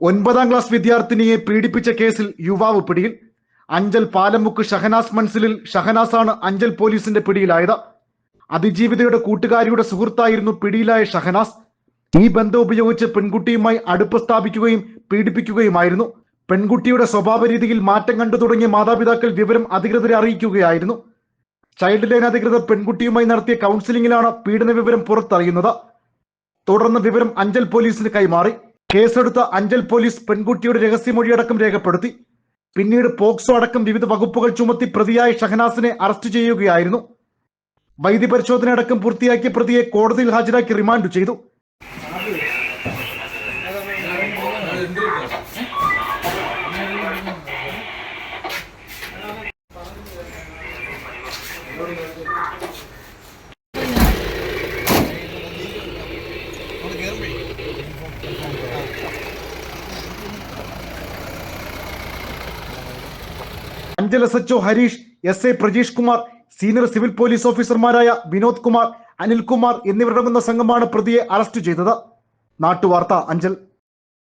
ഒൻപതാം ക്ലാസ് വിദ്യാർത്ഥിനിയെ പീഡിപ്പിച്ച കേസിൽ യുവാവ് പിടിയിൽ. അഞ്ചൽ പാലമുക്ക് ഷഹനാസ് മൻസിലിൽ ഷഹനാസാണ് അഞ്ചൽ പോലീസിന്റെ പിടിയിലായത്. അതിജീവിതയുടെ കൂട്ടുകാരിയുടെ സുഹൃത്തായിരുന്നു പിടിയിലായ ഷഹനാസ്. ഈ ബന്ധം ഉപയോഗിച്ച് പെൺകുട്ടിയുമായി അടുപ്പ് സ്ഥാപിക്കുകയും പീഡിപ്പിക്കുകയുമായിരുന്നു. പെൺകുട്ടിയുടെ സ്വഭാവ രീതിയിൽ മാറ്റം കണ്ടു തുടങ്ങിയ മാതാപിതാക്കൾ വിവരം അധികൃതരെ അറിയിക്കുകയായിരുന്നു. ചൈൽഡ് ലൈൻ അധികൃതർ പെൺകുട്ടിയുമായി നടത്തിയ കൗൺസിലിംഗിലാണ് പീഡന വിവരം പുറത്തറിയുന്നത്. തുടർന്ന് വിവരം അഞ്ചൽ പോലീസിന് കൈമാറി. കേസെടുത്ത അഞ്ചൽ പോലീസ് പെൺകുട്ടിയുടെ രഹസ്യമൊഴിയടക്കം രേഖപ്പെടുത്തി. പിന്നീട് പോക്സോ അടക്കം വിവിധ വകുപ്പുകൾ ചുമത്തി പ്രതിയായ ഷഹനാസിനെ അറസ്റ്റ് ചെയ്യുകയായിരുന്നു. വൈദ്യ പരിശോധന അടക്കം പൂർത്തിയാക്കിയ പ്രതിയെ കോടതിയിൽ ഹാജരാക്കി റിമാൻഡ് ചെയ്തു. Anchal S Harish S A Prajeesh Kumar senior civil police ഓഫീസർമാരായ വിനോദ് കുമാർ അനിൽകുമാർ എന്നിവരടങ്ങുന്ന സംഘമാണ് പ്രതിയെ അറസ്റ്റ് ചെയ്തത്. നാട്ടുവാർത്ത അഞ്ചൽ.